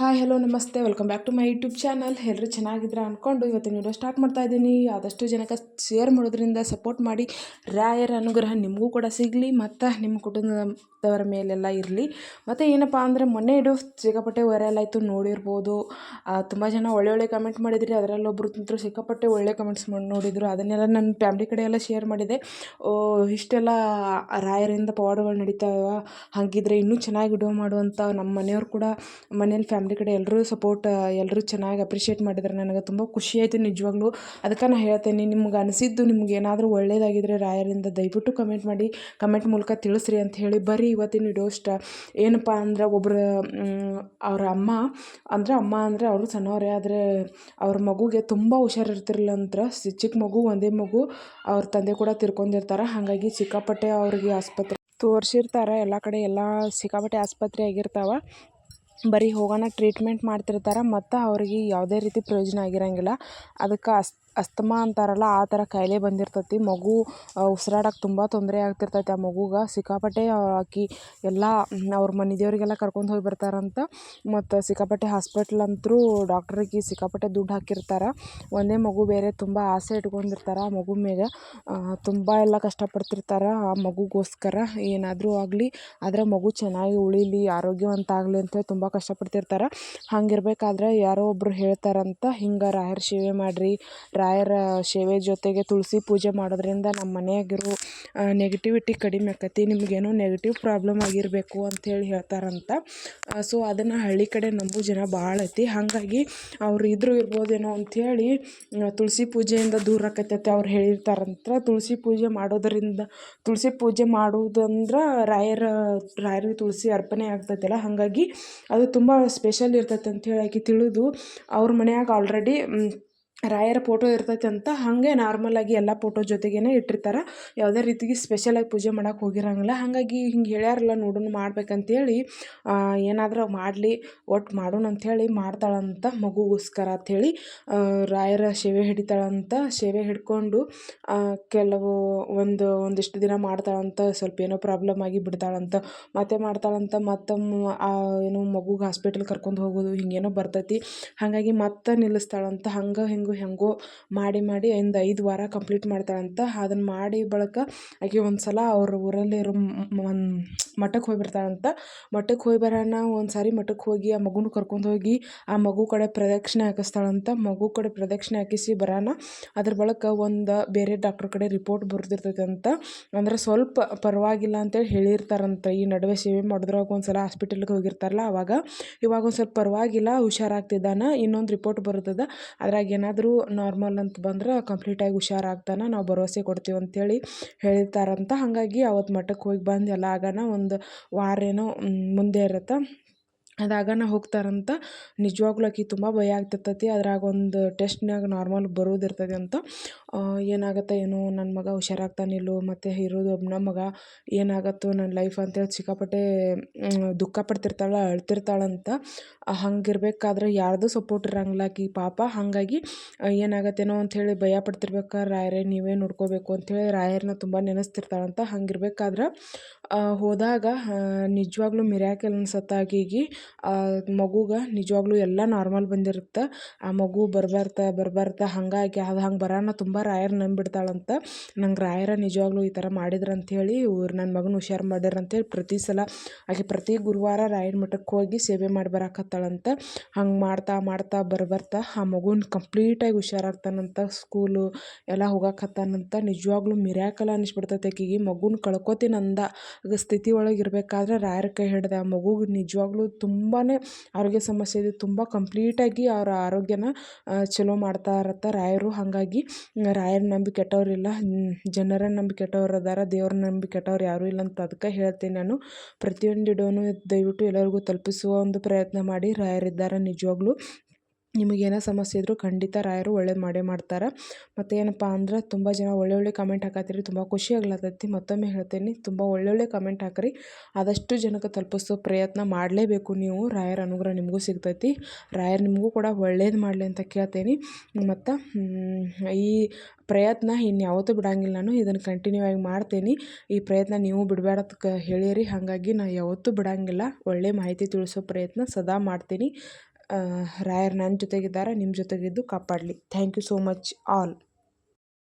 Hi hello ನಮಸ್ತೆ. Welcome back to my YouTube channel ಎಲ್ಲರೂ ಚೆನ್ನಾಗಿದ್ರೆ ಅಂದ್ಕೊಂಡು ಇವತ್ತಿನ ವಿಡಿಯೋ ಸ್ಟಾರ್ಟ್ ಮಾಡ್ತಾ ಇದ್ದೀನಿ. ಆದಷ್ಟು ಜನಕ್ಕೆ ಶೇರ್ ಮಾಡೋದ್ರಿಂದ ಸಪೋರ್ಟ್ ಮಾಡಿ. ರಾಯರ ಅನುಗ್ರಹ ನಿಮಗೂ ಕೂಡ ಸಿಗಲಿ. ಮತ್ತು ನಿಮ್ಮ ಕುಟುಂಬದವರ ಮೇಲೆಲ್ಲ ಇರಲಿ. ಮತ್ತು ಏನಪ್ಪ ಅಂದರೆ ಮೊನ್ನೆ ಇಡೋ ಸಿಕ್ಕಾಪಟ್ಟೆ ವೈರಲ್ ಆಯಿತು ನೋಡಿರ್ಬೋದು. ತುಂಬ ಜನ ಒಳ್ಳೆ ಒಳ್ಳೆ ಕಮೆಂಟ್ ಮಾಡಿದ್ರಿ. ಅದರಲ್ಲೊಬ್ರು ಅಂತೂ ಸಿಕ್ಕಾಪಟ್ಟೆ ಒಳ್ಳೆ ಕಮೆಂಟ್ಸ್ ಮಾಡಿ ನೋಡಿದರು. ಅದನ್ನೆಲ್ಲ ನನ್ನ ಫ್ಯಾಮ್ಲಿ ಕಡೆ ಎಲ್ಲ ಶೇರ್ ಮಾಡಿದೆ. ಓ, ಇಷ್ಟೆಲ್ಲ ರಾಯರಿಂದ ಪವಾಡಗಳು ನಡೀತಾವ, ಹಾಗಿದ್ರೆ ಇನ್ನೂ ಚೆನ್ನಾಗಿ ವಿಡಿಯೋ ಮಾಡುವಂಥ ನಮ್ಮ ಮನೆಯವ್ರು ಕೂಡ ಮನೇಲಿ ಫ್ಯಾಮ್ಲಿ ಕಡೆ ಎಲ್ಲರೂ ಸಪೋರ್ಟ್ ಎಲ್ಲರೂ ಚೆನ್ನಾಗಿ ಅಪ್ರಿಷಿಯೇಟ್ ಮಾಡಿದ್ರೆ ನನಗೆ ತುಂಬ ಖುಷಿ ಆಯಿತು ನಿಜವಾಗ್ಲೂ. ಅದಕ್ಕೆ ನಾನು ಹೇಳ್ತೇನೆ, ನಿಮ್ಗೆ ಅನಿಸಿದ್ದು ನಿಮ್ಗೆ ಏನಾದರೂ ಒಳ್ಳೆಯದಾಗಿದ್ದರೆ ರಾಯರಿಂದ ದಯವಿಟ್ಟು ಕಮೆಂಟ್ ಮಾಡಿ ಕಮೆಂಟ್ ಮೂಲಕ ತಿಳಿಸ್ರಿ ಅಂತ ಹೇಳಿ. ಬರೀ ಇವತ್ತಿನ ವಿಡಿಯೋ ಏನಪ್ಪ ಅಂದ್ರೆ ಒಬ್ಬರು ಅವ್ರ ಅಮ್ಮ, ಅಂದರೆ ಅಮ್ಮ ಅಂದರೆ ಅವರು ಸಣ್ಣವರೇ, ಆದರೆ ಅವ್ರ ಮಗುಗೆ ತುಂಬ ಹುಷಾರಿರ್ತಿರಲಿಲ್ಲ ಅಂದ್ರೆ ಚಿಕ್ಕ ಮಗು, ಒಂದೇ ಮಗು, ಅವ್ರ ತಂದೆ ಕೂಡ ತಿರ್ಕೊಂಡಿರ್ತಾರೆ. ಹಾಗಾಗಿ ಸಿಕ್ಕಾಪಟ್ಟೆ ಅವ್ರಿಗೆ ಆಸ್ಪತ್ರೆ ತೋರಿಸಿರ್ತಾರೆ. ಎಲ್ಲ ಕಡೆ ಎಲ್ಲ ಸಿಕ್ಕಾಪಟ್ಟೆ ಆಸ್ಪತ್ರೆ ಆಗಿರ್ತಾವೆ. ಬರೀ ಹೋಗೋಣ ಟ್ರೀಟ್ಮೆಂಟ್ ಮಾಡ್ತಿರ್ತಾರೆ, ಮತ್ತು ಅವ್ರಿಗೆ ಯಾವುದೇ ರೀತಿ ಪ್ರಯೋಜನ ಆಗಿರಂಗಿಲ್ಲ. ಅದಕ್ಕೆ ಅಸ್ ಅಸ್ತಮಾ ಅಂತಾರಲ್ಲ, ಆ ಥರ ಕಾಯಿಲೆ ಬಂದಿರ್ತೈತಿ. ಮಗು ಉಸಿರಾಡಕ್ಕೆ ತುಂಬ ತೊಂದರೆ ಆಗ್ತಿರ್ತೈತಿ ಆ ಮಗುಗೆ. ಸಿಕ್ಕಾಪಟ್ಟೆ ಆಕಿ ಎಲ್ಲ ಅವ್ರ ಮನೆ ದೇವರಿಗೆಲ್ಲ ಕರ್ಕೊಂಡು ಹೋಗಿ ಬರ್ತಾರಂತ. ಮತ್ತು ಸಿಕ್ಕಾಪಟ್ಟೆ ಹಾಸ್ಪಿಟ್ಲ್ ಅಂತೂ ಡಾಕ್ಟ್ರಿಗೆ ಸಿಕ್ಕಾಪಟ್ಟೆ ದುಡ್ಡು ಹಾಕಿರ್ತಾರೆ. ಒಂದೇ ಮಗು ಬೇರೆ ತುಂಬ ಆಸೆ ಇಟ್ಕೊಂಡಿರ್ತಾರೆ ಆ ಮಗು ಮೇಲೆ ತುಂಬ ಎಲ್ಲ ಕಷ್ಟಪಡ್ತಿರ್ತಾರೆ ಆ ಮಗುಗೋಸ್ಕರ. ಏನಾದರೂ ಆಗಲಿ, ಆದರೆ ಮಗು ಚೆನ್ನಾಗಿ ಉಳಿಲಿ ಆರೋಗ್ಯವಂತ ಆಗಲಿ ಅಂತೇಳಿ ತುಂಬ ಕಷ್ಟಪಡ್ತಿರ್ತಾರೆ. ಹಂಗಿರ್ಬೇಕಾದ್ರೆ ಯಾರೋ ಒಬ್ಬರು ಹೇಳ್ತಾರಂತ, ಹಿಂಗೆ ರಾಯರ್ ಸೇವೆ ಮಾಡಿರಿ ರಾಯರ ಸೇವೆ ಜೊತೆಗೆ ತುಳಸಿ ಪೂಜೆ ಮಾಡೋದ್ರಿಂದ ನಮ್ಮ ಮನೆಯಾಗಿರೋ ನೆಗೆಟಿವಿಟಿ ಕಡಿಮೆ ಆಕತಿ, ನಿಮಗೇನೋ ನೆಗೆಟಿವ್ ಪ್ರಾಬ್ಲಮ್ ಆಗಿರಬೇಕು ಅಂಥೇಳಿ ಹೇಳ್ತಾರಂತ. ಸೊ ಅದನ್ನು ಹಳ್ಳಿ ಕಡೆ ನಂಬೋ ಜನ ಭಾಳ ಐತಿ. ಹಾಗಾಗಿ ಅವ್ರು ಇದ್ರೂ ಇರ್ಬೋದೇನೋ ಅಂಥೇಳಿ ತುಳಸಿ ಪೂಜೆಯಿಂದ ದೂರ ಆಕತೈತೆ ಅವ್ರು ಹೇಳಿರ್ತಾರಂತ ತುಳಸಿ ಪೂಜೆ ಮಾಡೋದರಿಂದ, ತುಳಸಿ ಪೂಜೆ ಮಾಡುವುದಂದ್ರೆ ರಾಯರ, ರಾಯರಿಗೆ ತುಳಸಿ ಅರ್ಪಣೆ ಆಗ್ತೈತಲ್ಲ. ಹಾಗಾಗಿ ಅದು ತುಂಬ ಸ್ಪೆಷಲ್ ಇರ್ತೈತೆ ಅಂಥೇಳಿ ಆಕೆ ತಿಳಿದು ಅವ್ರ ಮನ್ಯಾಗ ಆಲ್ರೆಡಿ ರಾಯರ ಫೋಟೋ ಇರ್ತೈತೆ ಅಂತ ಹಾಗೆ ನಾರ್ಮಲಾಗಿ ಎಲ್ಲ ಫೋಟೋ ಜೊತೆಗೇ ಇಟ್ಟಿರ್ತಾರೆ. ಯಾವುದೇ ರೀತಿಗೆ ಸ್ಪೆಷಲಾಗಿ ಪೂಜೆ ಮಾಡೋಕೆ ಹೋಗಿರಂಗಿಲ್ಲ. ಹಾಗಾಗಿ ಹಿಂಗೆ ಹೇಳ್ಯಾರಲ್ಲ ನೋಡೋಣ ಮಾಡ್ಬೇಕಂತೇಳಿ ಏನಾದರೂ ಮಾಡಲಿ ಒಟ್ಟು ಮಾಡೋಣ ಅಂಥೇಳಿ ಮಾಡ್ತಾಳಂತ ಮಗುಗೋಸ್ಕರ ಅಂಥೇಳಿ ರಾಯರ ಸೇವೆ ಹಿಡಿತಾಳಂತ ಸೇವೆ ಹಿಡ್ಕೊಂಡು ಕೆಲವು ಒಂದು, ಒಂದಿಷ್ಟು ದಿನ ಮಾಡ್ತಾಳಂತ ಸ್ವಲ್ಪ ಏನೋ ಪ್ರಾಬ್ಲಮ್ ಆಗಿ ಬಿಡ್ತಾಳಂತ ಮತ್ತೆ ಮಾಡ್ತಾಳಂತ ಮತ್ತೆ ಏನು ಮಗುಗೆ ಹಾಸ್ಪಿಟಲ್ ಕರ್ಕೊಂಡು ಹೋಗೋದು ಹಿಂಗೇನೋ ಬರ್ತೈತಿ. ಹಾಗಾಗಿ ಮತ್ತೆ ನಿಲ್ಲಿಸ್ತಾಳಂತ ಹಂಗೆ ಹಿಂಗೆ ಹೆಂಗೋ ಮಾಡಿ ಮಾಡಿ ಒಂದು ಐದು ವಾರ ಕಂಪ್ಲೀಟ್ ಮಾಡ್ತಾಳಂತ ಅದನ್ನು ಮಾಡಿ ಬಳಿಕ ಆಕೆ ಒಂದು ಸಲ ಅವ್ರ ಊರಲ್ಲಿರೋ ಒಂದು ಮಠಕ್ಕೆ ಹೋಗಿ ಬರ್ತಾಳಂತ ಮಠಕ್ಕೆ ಹೋಗಿ ಬರೋಣ ಒಂದು ಸಾರಿ ಮಠಕ್ಕೆ ಹೋಗಿ ಆ ಮಗುನ ಕರ್ಕೊಂಡು ಹೋಗಿ ಆ ಮಗು ಕಡೆ ಪ್ರದಕ್ಷಿಣೆ ಹಾಕಿಸ್ತಾಳಂತ. ಮಗು ಕಡೆ ಪ್ರದಕ್ಷಿಣೆ ಹಾಕಿಸಿ ಬರೋಣ. ಅದ್ರ ಬಳಿಕ ಒಂದು ಬೇರೆ ಡಾಕ್ಟ್ರ್ ಕಡೆ ರಿಪೋರ್ಟ್ ಬರ್ದಿರ್ತೈತೆ ಅಂತ ಅಂದ್ರೆ ಸ್ವಲ್ಪ ಪರವಾಗಿಲ್ಲ ಅಂತೇಳಿ ಹೇಳಿರ್ತಾರಂತ. ಈ ನಡುವೆ ಸೇವೆ ಮಾಡಿದ್ರಾಗ ಒಂದು ಸಲ ಹಾಸ್ಪಿಟಲ್ಗೆ ಹೋಗಿರ್ತಾರಲ್ಲ ಅವಾಗ. ಇವಾಗ ಒಂದು ಸ್ವಲ್ಪ ಪರವಾಗಿಲ್ಲ, ಹುಷಾರಾಗ್ತಿದ್ದಾನೆ. ಇನ್ನೊಂದು ರಿಪೋರ್ಟ್ ಬರ್ತದೆ. ಅದ್ರಾಗ ಏನಾದರೂ ಆದರೂ ನಾರ್ಮಲ್ ಅಂತ ಬಂದ್ರೆ ಕಂಪ್ಲೀಟಾಗಿ ಹುಷಾರಾಗ್ತಾನೆ, ನಾವು ಭರವಸೆ ಕೊಡ್ತೀವಿ ಅಂಥೇಳಿ ಹೇಳಿರ್ತಾರಂತ. ಹಾಗಾಗಿ ಅವತ್ತು ಮಠಕ್ಕೆ ಹೋಗಿ ಬಂದು ಎಲ್ಲ ಆಗೋಣ. ಒಂದು ವಾರ ಏನೋ ಮುಂದೆ ಇರುತ್ತೆ. ಅದಾಗನ ಹೋಗ್ತಾರಂತ ನಿಜವಾಗ್ಲೂ ಆಕಿ ತುಂಬ ಭಯ ಆಗ್ತಿರ್ತೈತಿ. ಅದ್ರಾಗ ಒಂದು ಟೆಸ್ಟ್ನಾಗ ನಾರ್ಮಲ್ ಬರೋದಿರ್ತದೆ ಅಂತ. ಏನಾಗುತ್ತೆ ಏನೋ ನನ್ನ ಮಗ ಹುಷಾರಾಗ್ತಾನಿಲ್ಲೋ ಮತ್ತು ಇರೋದು ಒಬ್ಬನ ಮಗ ಏನಾಗತ್ತೋ ನನ್ನ ಲೈಫ್ ಅಂತೇಳಿ ಸಿಕ್ಕಾಪಟ್ಟೆ ದುಃಖ ಪಡ್ತಿರ್ತಾಳೆ, ಅಳ್ತಿರ್ತಾಳಂತ. ಹಂಗಿರ್ಬೇಕಾದ್ರೆ ಯಾರ್ದು ಸಪೋರ್ಟ್ ಇರಂಗಿಲ್ಲ ಆಕಿ. ಪಾಪ ಹಾಗಾಗಿ ಏನಾಗತ್ತೇನೋ ಅಂಥೇಳಿ ಭಯ ಪಡ್ತಿರ್ಬೇಕಾದ್ರೆ ರಾಯರೇ ನೀವೇ ನೋಡ್ಕೋಬೇಕು ಅಂಥೇಳಿ ರಾಯರನ್ನ ತುಂಬ ನೆನೆಸ್ತಿರ್ತಾಳಂತ. ಹಂಗಿರ್ಬೇಕಾದ್ರೆ ಹೋದಾಗ ನಿಜವಾಗ್ಲೂ ಮಿರಾಕಲ್ ಅನ್ಸತ್ತಾಗಿ ಆಕೆಗೆ. ಮಗುಗೆ ನಿಜವಾಗ್ಲೂ ಎಲ್ಲ ನಾರ್ಮಲ್ ಬಂದಿರುತ್ತೆ. ಆ ಮಗು ಬರ್ಬಾರ್ತ, ಬರ್ಬರ್ತಾ, ಹಾಗಾಗಿ ಅದು ಹಂಗೆ ಬರೋಣ ತುಂಬ ರಾಯರ್ ನಂಬಿಡ್ತಾಳಂತ. ನಂಗೆ ರಾಯರ ನಿಜವಾಗ್ಲೂ ಈ ಥರ ಮಾಡಿದ್ರು ಅಂಥೇಳಿ ಇವ್ರು ನನ್ನ ಮಗನ ಹುಷಾರು ಮಾಡ್ಯಾರ ಅಂಥೇಳಿ ಪ್ರತಿ ಸಲ ಆಕೆ ಪ್ರತಿ ಗುರುವಾರ ರಾಯರ ಮಠಕ್ಕೆ ಹೋಗಿ ಸೇವೆ ಮಾಡಿ ಬರಾಕತ್ತಾಳಂತ. ಹಂಗೆ ಮಾಡ್ತಾ ಮಾಡ್ತಾ ಬರ್ಬರ್ತಾ ಆ ಮಗುನ ಕಂಪ್ಲೀಟಾಗಿ ಹುಷಾರಾಗ್ತಾನಂತ. ಸ್ಕೂಲು ಎಲ್ಲ ಹೋಗಾಕತ್ತಾನಂತ ನಿಜವಾಗ್ಲೂ ಮಿರಾಕಲ್ ಅನಿಸ್ಬಿಡ್ತೈತೆ ಆಕೆಗೆ. ಮಗುನ ಕಳ್ಕೊತೀನಿ ಅಂದ ಸ್ಥಿತಿ ಒಳಗೆ ಇರಬೇಕಾದ್ರೆ ರಾಯರ ಕೈ ಹಿಡ್ದೆ ಆ ಮಗುಗೆ ನಿಜವಾಗ್ಲೂ ತುಂಬಾ ಆರೋಗ್ಯ ಸಮಸ್ಯೆ ಇದೆ. ತುಂಬ ಕಂಪ್ಲೀಟಾಗಿ ಅವರ ಆರೋಗ್ಯನ ಚಲೋ ಮಾಡ್ತಾ ಇರತ್ತೆ. ರಾಯರು ಹಾಗಾಗಿ, ರಾಯರ ನಂಬಿ ಕೆಟ್ಟವರಿಲ್ಲ ಜನರ ನಂಬಿ ಕೆಟ್ಟವ್ರು ಅದಾರ ದೇವ್ರನ್ನ ನಂಬಿ ಕೆಟ್ಟವ್ರು ಯಾರೂ ಇಲ್ಲ ಅಂತ ಅದಕ್ಕೆ ಹೇಳ್ತೀನಿ ನಾನು. ಪ್ರತಿಯೊಂದು ವಿಡಿಯೋನು ದಯವಿಟ್ಟು ಎಲ್ಲರಿಗೂ ತಲುಪಿಸುವ ಒಂದು ಪ್ರಯತ್ನ ಮಾಡಿ. ರಾಯರಿದ್ದಾರೆ ನಿಜವಾಗ್ಲೂ. ನಿಮಗೇನೇ ಸಮಸ್ಯೆ ಇದ್ದರೂ ಖಂಡಿತ ರಾಯರು ಒಳ್ಳೇದು ಮಾಡೇ ಮಾಡ್ತಾರೆ. ಮತ್ತು ಏನಪ್ಪ ಅಂದ್ರೆ ತುಂಬ ಜನ ಒಳ್ಳೊಳ್ಳೆ ಕಮೆಂಟ್ ಹಾಕತ್ತೀರಿ, ತುಂಬ ಖುಷಿ ಆಗ್ಲತ್ತೈತಿ ಮತ್ತೊಮ್ಮೆ ಹೇಳ್ತೀನಿ, ತುಂಬ ಒಳ್ಳೊಳ್ಳೆ ಕಮೆಂಟ್ ಹಾಕ್ರಿ. ಆದಷ್ಟು ಜನಕ್ಕೆ ತಲುಪಿಸೋ ಪ್ರಯತ್ನ ಮಾಡಲೇಬೇಕು ನೀವು. ರಾಯರ ಅನುಗ್ರಹ ನಿಮಗೂ ಸಿಗ್ತೈತಿ. ರಾಯರು ನಿಮಗೂ ಕೂಡ ಒಳ್ಳೇದು ಮಾಡಲಿ ಅಂತ ಕೇಳ್ತೀನಿ. ಮತ್ತು ಈ ಪ್ರಯತ್ನ ಇನ್ಯಾವತ್ತೂ ಬಿಡಂಗಿಲ್ಲ ನಾನು. ಇದನ್ನು ಕಂಟಿನ್ಯೂ ಆಗಿ ಮಾಡ್ತೀನಿ. ಈ ಪ್ರಯತ್ನ ನೀವು ಬಿಡಬೇಡಕ್ಕೆ ಹೇಳಿರಿ. ಹಾಗಾಗಿ ನಾನು ಯಾವತ್ತೂ ಬಿಡಂಗಿಲ್ಲ. ಒಳ್ಳೆ ಮಾಹಿತಿ ತಿಳಿಸೋ ಪ್ರಯತ್ನ ಸದಾ ಮಾಡ್ತೀನಿ. ರಾಯರ್ ನನ್ನ ಜೊತೆಗಿದ್ದಾರೆ ನಿಮ್ಮ ಜೊತೆಗಿದ್ದು ಕಾಪಾಡಲಿ. Thank you so much all